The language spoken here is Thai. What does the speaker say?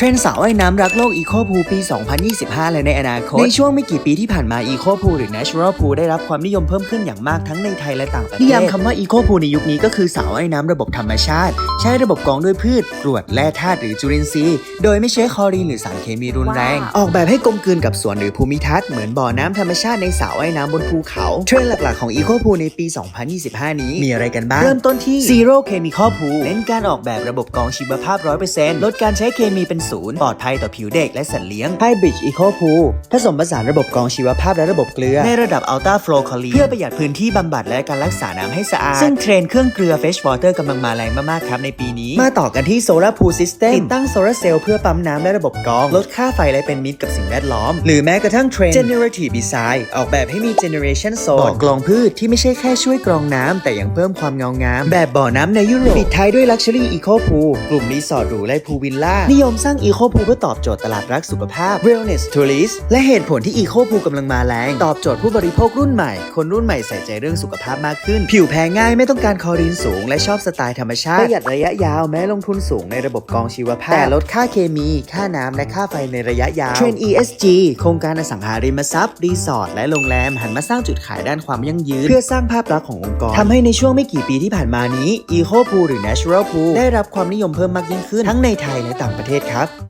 เทรนด์สาวว่ายน้ำรักโลก Eco Pool ปี 2025และในอนาคต ในช่วงไม่กี่ปีที่ผ่านมา Eco Pool หรือ Natural Pool ได้รับความนิยมเพิ่มขึ้นอย่างมากทั้งในไทยและต่างประเทศนิยามคำว่า Eco Pool ในยุคนี้ก็คือสาวว่ายน้ำระบบธรรมชาติ ใช้ระบบกรองด้วยพืชกรวดแร่ธาตุหรือจุลินทรีย์ โดยไม่ใช้คลอรีนหรือสารเคมีรุนแรง ออกแบบให้กลมกลืนกับสวนหรือภูมิทัศน์เหมือนบ่อน้ำธรรมชาติในสระว่ายน้ำบนภูเขาเทรนด์หลักๆของ Eco Pool ในปี 2025 นี้มีอะไรกันบ้างเริ่มต้นที่ Zero Chemical Pool เน้นการออกแบบระบบกรองชีวภาพ 100%ลดการใช้เคมีเป็นศูนย์ปลอดภัยต่อผิวเด็กและสัตว์เลี้ยง Hybrid Eco Pool ผสมผสานระบบกรองชีวภาพและระบบเกลือ ในระดับ Ultra Flow Chlorine เพื่อประหยัดพื้นที่บำบัดและการรักษาน้ำให้สะอาด ซึ่งเทรนด์เครื่องเกลือ Fresh Water กำลังมาแรงมากๆครับในปีนี้ มาต่อกันที่ Solar Pool System ติดตั้งโซลาร์เซลล์เพื่อปั๊มน้ำและระบบกรอง ลดค่าไฟและเป็นมิตรกับสิ่งแวดล้อม หรือแม้กระทั่งเทรนด์ Generative Design ออกแบบให้มี Generation Zone บ่อกลองพืชที่ไม่ใช่แค่ช่วยกรองน้ำแต่ยังเพิ่มความเงางามแบบบ่อน้ำในยุโรปปิดท้ายด้วย Luxury Eco Pool กลุ่มรีสอร์ทหรูและพูลวิลล่านิยมสร้าง Eco Pool เพื่อตอบโจทย์ตลาดรักสุขภาพ Wellness Tourist และเหตุผลที่ Eco Pool กำลังมาแรง ตอบโจทย์ผู้บริโภครุ่นใหม่ คนรุ่นใหม่ใส่ใจเรื่องสุขภาพมากขึ้น ผิวแพ้ง่ายไม่ต้องการคอรีนสูง และชอบสไตล์ธรรมชาติประหยัดระยะยาวแม้ลงทุนสูงในระบบกองชีวภาพ แต่ลดค่าเคมี ค่าน้ำและค่าไฟในระยะยาว Trend ESG โครงการอสังหาริมทรัพย์รีสอร์ทและโรงแรมหันมาสร้างจุดขายด้านความยั่งยืน เพื่อสร้างภาพลักษณ์ขององค์กรทำให้ในช่วงไม่กี่ปีที่ผ่านมานี้ Eco Pool หรือ Natural Pool ได้รับความนิยมเพิ่มมากยิ่งขึ้นทั้งในไทยและต่างประเทศครับ